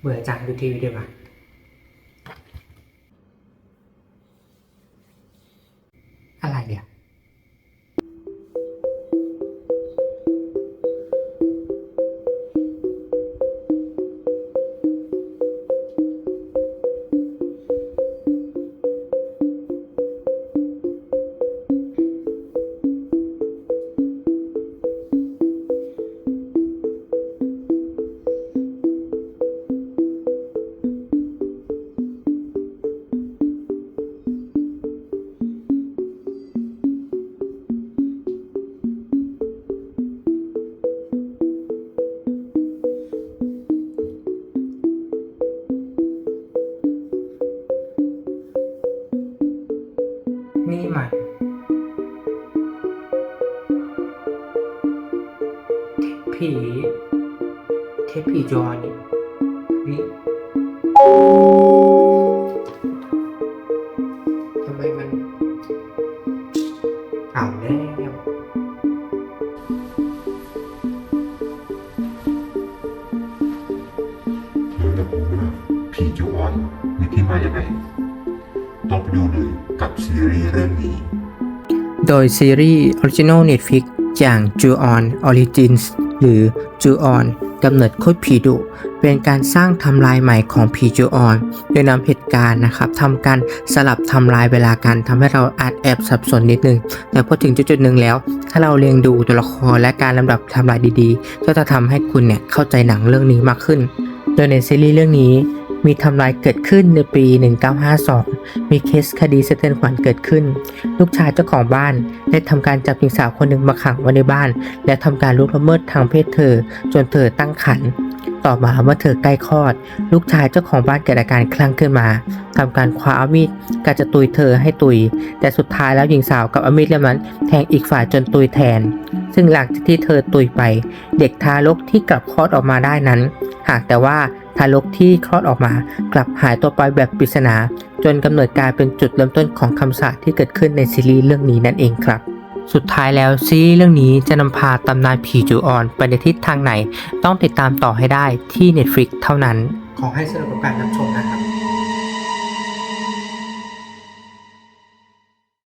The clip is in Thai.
เบื่อจัง นี่มัน เทพผีเทพีจอนี่นี่ทำไมมันเอาแล้วเราอยากรู้ว่าผีจออนมีที่มาอย่างไรต้อง ไปดูเลยกับซีรีส์เรื่องนี้ โดยซีรีส์ Original Netflix อย่าง Ju-on Origins หรือ Ju-on กำเนิดโคตรผีดุเป็นการสร้างทำลายใหม่ของผีจูออนโดยนำเหตุการณ์นะครับทำการสลับทำลายเวลากันทำให้เราอาจแอบสับสนนิดนึง แต่พอถึงจุดๆหนึ่งแล้ว ถ้าเราเรียงดูตัวละครและการลำดับทำลายดีๆ ก็จะทำให้คุณเนี่ยเข้าใจหนังเรื่องนี้มากขึ้น โดยในซีรีส์เรื่องนี้ มีทำลายเกิดขึ้นในปี 1952 มีเคสคดีสะเทือนขวัญเกิดขึ้น ลูกชายเจ้าของบ้านได้ทำการจับหญิงสาวคนหนึ่งมาขังไว้ในบ้าน และทำการลุกละเมิดทางเพศเธอ จนเธอตั้งครรภ์ต่อมาเมื่อเธอใกล้คลอด ลูกชายเจ้าของบ้านเกิดอาการคลั่งขึ้นมาทำการคว้าอามีดกะจะตุยเธอให้ตุย แต่สุดท้ายแล้วหญิงสาวกับอามีดเล่มนั้น แทงอีกฝ่ายจนตุยแทน ซึ่งหลังจากที่เธอตุยไป เด็กทารกที่กลับคลอดออกมาได้นั้น หากแต่ว่า ทารกที่คลอดออกมา กลับหายตัวไปแบบปริศนา จนกำเนิดกลายเป็นจุดเริ่มต้นของคำสาปที่เกิดขึ้นในซีรีส์เรื่องนี้นั่นเองครับสุดท้ายแล้วซีรีส์เรื่องนี้จะนำพาตำนานผีจูออนไปในทิศทางไหน ต้องติดตามต่อให้ได้ที่ Netflix เท่านั้น ขอให้สนุกกับการรับชมนะครับ